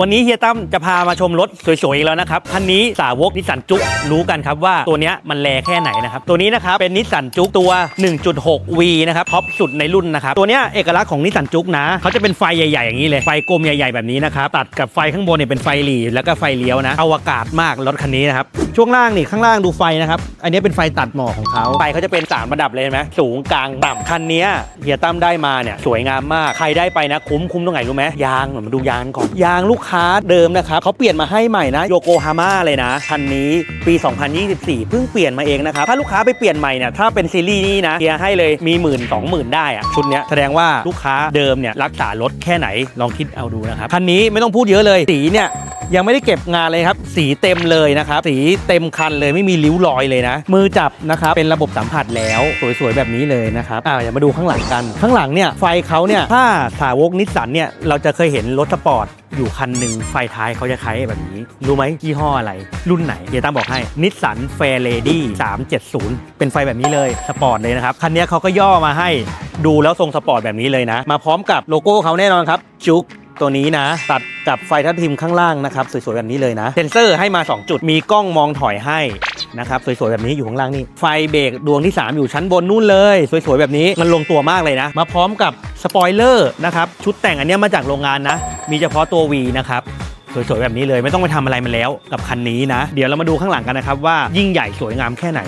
วันนี้เฮียตั้มจะพามาชมรถสวยๆอีกแล้วนะครับคันนี้สาวกนิสสันจุกรู้กันครับว่าตัวนี้มันแรแค่ไหนนะครับตัวนี้นะครับเป็นนิสสันจุกตัว 1.6V นะครับท็อปสุดในรุ่นนะครับตัวนี้เอกลักษณ์ของนิสสันจุกนะเขาจะเป็นไฟใหญ่ๆอย่างนี้เลยไฟกลมใหญ่ๆแบบนี้นะครับตัดกับไฟข้างบนเนี่ยเป็นไฟหลีแล้วก็ไฟเลี้ยวนะอวกาศมากรถคันนี้นะครับช่วงล่างนี่ข้างล่างดูไฟนะครับ อันนี้เป็นไฟตัดหมอกของเขาไฟเขาจะเป็นสามระดับเลยเห็นไหมสูงกลางต่ำคันนี้เฮียตั้มได้มาเนี่ยสวยงามมาก ใครได้ไปนะคุ้มคุ้มตรงไหนรู้ไหมยางมาดูยางก่อน ยางลูกค้าเดิมนะครับเขาเปลี่ยนมาให้ใหม่นะโยโกฮาม่าเลยนะคันนี้ปี 2024 เพิ่งเปลี่ยนมาเองนะครับถ้าลูกค้าไปเปลี่ยนใหม่เนี่ยถ้าเป็นซีรีส์นี้นะเฮียให้เลยมีหมื่นสองหมื่นได้อะชุดเนี้ยแสดงว่าลูกค้าเดิมเนี่ยรักษารถแค่ไหนลองคิดเอาดูนะครับคันนี้ไม่ต้องพูดเยอะเลยสีเนี่ย ยังไม่ได้เก็บงานเลยครับ สีเต็มเลยนะครับ สีเต็มคันเลยไม่มีริ้วรอยเลยนะ มือจับนะครับเป็นระบบสัมผัสแล้วสวยๆแบบนี้เลยนะครับอ่าอย่ามาดูข้างหลังกัน ข้างหลังเนี่ยไฟเขาเนี่ยถ้าสาวกนิสสันเนี่ยเราจะเคยเห็นรถสปอร์ตอยู่คันหนึ่งไฟท้ายเขาจะคล้แบบนี้ รู้ไหมยี่ห้ออะไร รุ่นไหน เดี๋ยวตั้มบอกให้นิสสันเฟร์เลดี้370 เป็นไฟแบบนี้เลยสปอร์ตเลยนะครับ คันนี้เขาก็ย่อมาให้ดูแล้วทรงสปอร์ตแบบนี้เลยนะ มาพร้อมกับโลโก้เขาแน่นอนครับ จุก ตัวนี้นะ ตัดกับไฟทัดทิมข้างล่างนะครับ สวยๆแบบนี้เลยนะ เซนเซอร์ให้มา 2 จุด มีกล้องมองถอยให้นะครับ สวยๆแบบนี้อยู่ข้างล่างนี่ ไฟเบรกดวงที่ 3 อยู่ชั้นบนนู่นเลย สวยๆแบบนี้มันลงตัวมากเลยนะ มาพร้อมกับสปอยเลอร์นะครับ ชุดแต่งอันนี้มาจากโรงงานนะ มีเฉพาะตัว V นะครับสวยๆแบบนี้เลยไม่ต้องไปทำอะไรมันแล้วกับคันนี้นะ เดี๋ยวเรามาดูข้างหลังกันนะครับว่ายิ่งใหญ่สวยงามแค่ไหน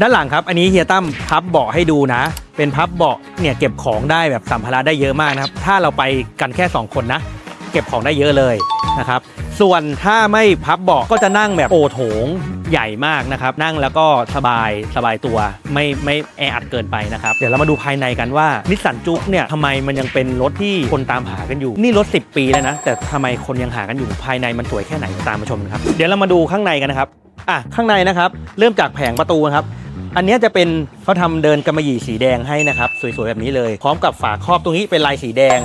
ด้านหลังครับ อันนี้เฮียตั้มพับเบาะให้ดูนะ เป็นพับเบาะเนี่ยเก็บของได้แบบสัมภาระได้เยอะมากนะครับ ถ้าเราไปกันแค่ 2 คนนะ เก็บของได้เยอะเลยนะครับ ส่วนถ้าไม่พับเบาะก็จะนั่งแบบโอโถงใหญ่มากนะครับ นั่งแล้วก็สบายสบายตัวไม่ไม่แออัดเกินไปนะครับ เดี๋ยวเรามาดูภายในกันว่านิสสันจุกเนี่ยทำไมมันยังเป็นรถที่คนตามหากันอยู่ นี่รถ 10 ปีแล้วนะ แต่ทำไมคนยังหากันอยู่ภายในมันสวยแค่ไหนตามมาชมกันครับ เดี๋ยวเรามาดูข้างในกันนะครับอะข้างในนะครับ เริ่มจากแผงประตูนะครับ อันนี้จะเป็นเขาทำเดินกำมะหยี่สีแดงให้นะครับ สวยๆแบบนี้เลย พร้อมกับฝาครอบตรงนี้เป็นลายสีแดง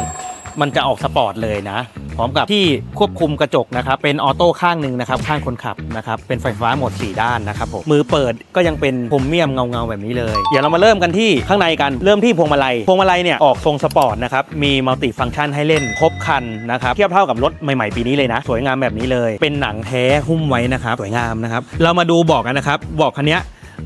มันจะออกสปอร์ตเลยนะ พร้อมกับที่ควบคุมกระจกนะครับ เป็นออโต้ข้างหนึ่งนะครับ ข้างคนขับนะครับ เป็นไฟฟ้าหมด 4 ด้านนะครับผม มือเปิดก็ยังเป็นพรมเมียมเงาๆแบบนี้เลย เดี๋ยวเรามาเริ่มกันที่ข้างในกัน เริ่มที่พวงมาลัย พวงมาลัยเนี่ยออกทรงสปอร์ตนะครับ มีมัลติฟังก์ชันให้เล่นครบคันนะครับ เทียบเท่ากับรถใหม่ๆปีนี้เลยนะ สวยงามแบบนี้เลย เป็นหนังแท้หุ้มไว้นะครับ สวยงามนะครับ เรามาดูบอกกันนะครับ บอกคันนี้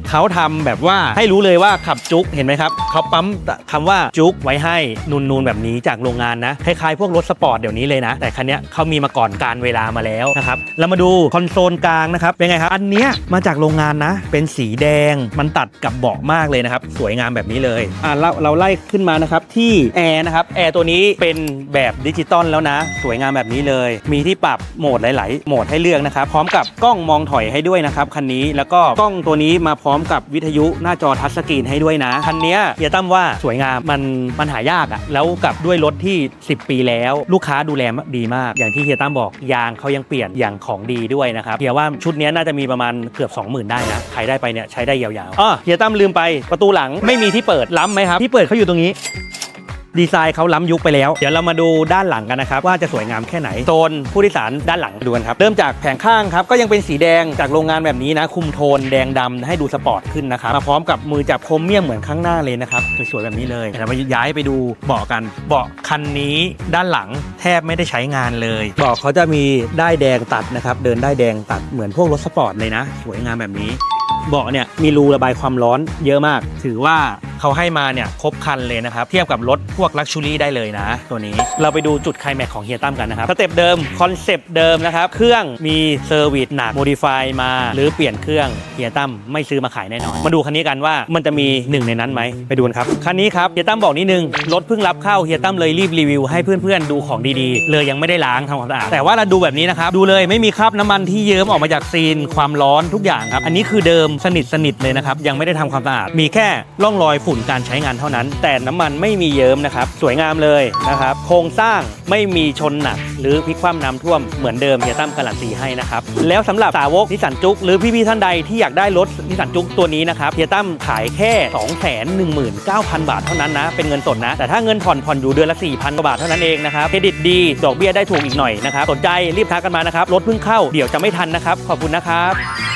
เขาทำแบบว่าให้รู้เลยว่าขับจุกเห็นไหมครับเขาปั๊มคำว่าจุกไว้ให้นูนๆแบบนี้จากโรงงานนะคล้ายๆพวกรถสปอร์ตเดี๋ยวนี้เลยนะ แต่คันนี้เขามีมาก่อนการเวลามาแล้วนะครับเรามาดูคอนโซลกลางนะครับเป็นไงครับอันเนี้ยมาจากโรงงานนะ เป็นสีแดงมันตัดกับเบาะมากเลยนะครับ สวยงามแบบนี้เลยอ่าเราเราไล่ขึ้นมานะครับที่แอร์นะครับแอร์ตัวนี้เป็นแบบดิจิตอลแล้วนะ สวยงามแบบนี้เลย มีที่ปรับโหมดหลาย ๆ โหมดให้เลือกนะครับพร้อมกับกล้องมองถอยให้ด้วยนะครับคันนี้แล้วก็กล้องตัวนี้มาพร้อมกับวิทยุหน้าจอทัชสกรีนให้ด้วยนะ คันนี้เฮียตั้มว่าสวยงามมันมันหายากอะแล้วกับด้วยรถที่ 10 ปีแล้ว ลูกค้าดูแลดีมาก อย่างที่เฮียตั้มบอกยางเขายังเปลี่ยนอย่างของดีด้วยนะครับเฮียว่าชุดนี้น่าจะมีประมาณเกือบ 20,000 ได้นะใครได้ไปเนี่ยใช้ได้ยาวๆอ๋อเฮียตั้มลืมไปประตูหลังไม่มีที่เปิดล้ำไหมครับที่เปิดเขาอยู่ตรงนี้ ดีไซน์เขาล้ำยุคไปแล้ว เดี๋ยวเรามาดูด้านหลังกันนะครับ ว่าจะสวยงามแค่ไหนโซนผู้โดยสารด้านหลังดูกันครับ เริ่มจากแผงข้างครับ ก็ยังเป็นสีแดงจากโรงงานแบบนี้นะ คุมโทนแดงดำให้ดูสปอร์ตขึ้นนะครับ มาพร้อมกับมือจับโครเมียมเหมือนข้างหน้าเลยนะครับสวยๆแบบนี้เลยเดี๋ยวเรามาย้ายไปดูเบาะกัน เบาะคันนี้ด้านหลังแทบไม่ได้ใช้งานเลยเบาะเขาจะมีได้แดงตัดนะครับเดินได้แดงตัดเหมือนพวกรถสปอร์ตเลยนะ สวยงามแบบนี้เบาะเนี่ยมีรูระบายความร้อนเยอะมาก ถือว่า เขาให้มาเนี่ยครบคันเลยนะครับ เทียบกับรถพวกลักชูรี่ได้เลยนะ ตัวนี้เราไปดูจุดไคลแม็กของเฮียตั้มกันนะครับสเต็ปเดิมคอนเซปต์เดิมนะครับ เครื่องมีเซอร์วิสหนักโมดิฟายมา หรือเปลี่ยนเครื่องเฮียตั้มไม่ซื้อมาขายแน่นอนมาดูคันนี้กันว่ามันจะมีหนึ่งในนั้นไหมไปดูกันครับคันนี้ครับเฮียตั้มบอกนิดนึงรถเพิ่งรับเข้าเฮียตั้มเลยรีบรีวิวให้เพื่อนๆดูของดีๆ เลยยังไม่ได้ล้างทำความสะอาดแต่ว่าเราดูแบบนี้นะครับดูเลยไม่มีคราบน้ำมันที่เยิ้มออกมาจากซีนความร้อนทุกอย่างครับอันนี้คือเดิมสนิทสนิทเลยนะครับยังไม่ได้ทำความสะอาดมีแค่ร่องรอยฝุ่นการใช้งานเท่านั้น แต่น้ำมันไม่มีเยิ้มนะครับ สวยงามเลยนะครับ โครงสร้างไม่มีชนหนัก หรือพลิกคว่ำน้ำท่วมเหมือนเดิมเฮียตั้มการันตีให้นะครับ แล้วสำหรับสาวกนิสสันจุกหรือพี่ๆท่านใดที่อยากได้รถนิสสันจุกตัวนี้นะครับเฮียตั้มขายแค่ 219,000 บาทเท่านั้นนะ เป็นเงินสดนะ แต่ถ้าเงินผ่อนผ่อนอยู่เดือนละ 4,000กว่าบาทเท่านั้นเองนะครับเครดิตดีดอกเบี้ยได้ถูกอีกหน่อยนะครับสนใจรีบทักกันมานะครับรถเพิ่งเข้าเดี๋ยวจะไม่ทันนะครับขอบคุณนะครับ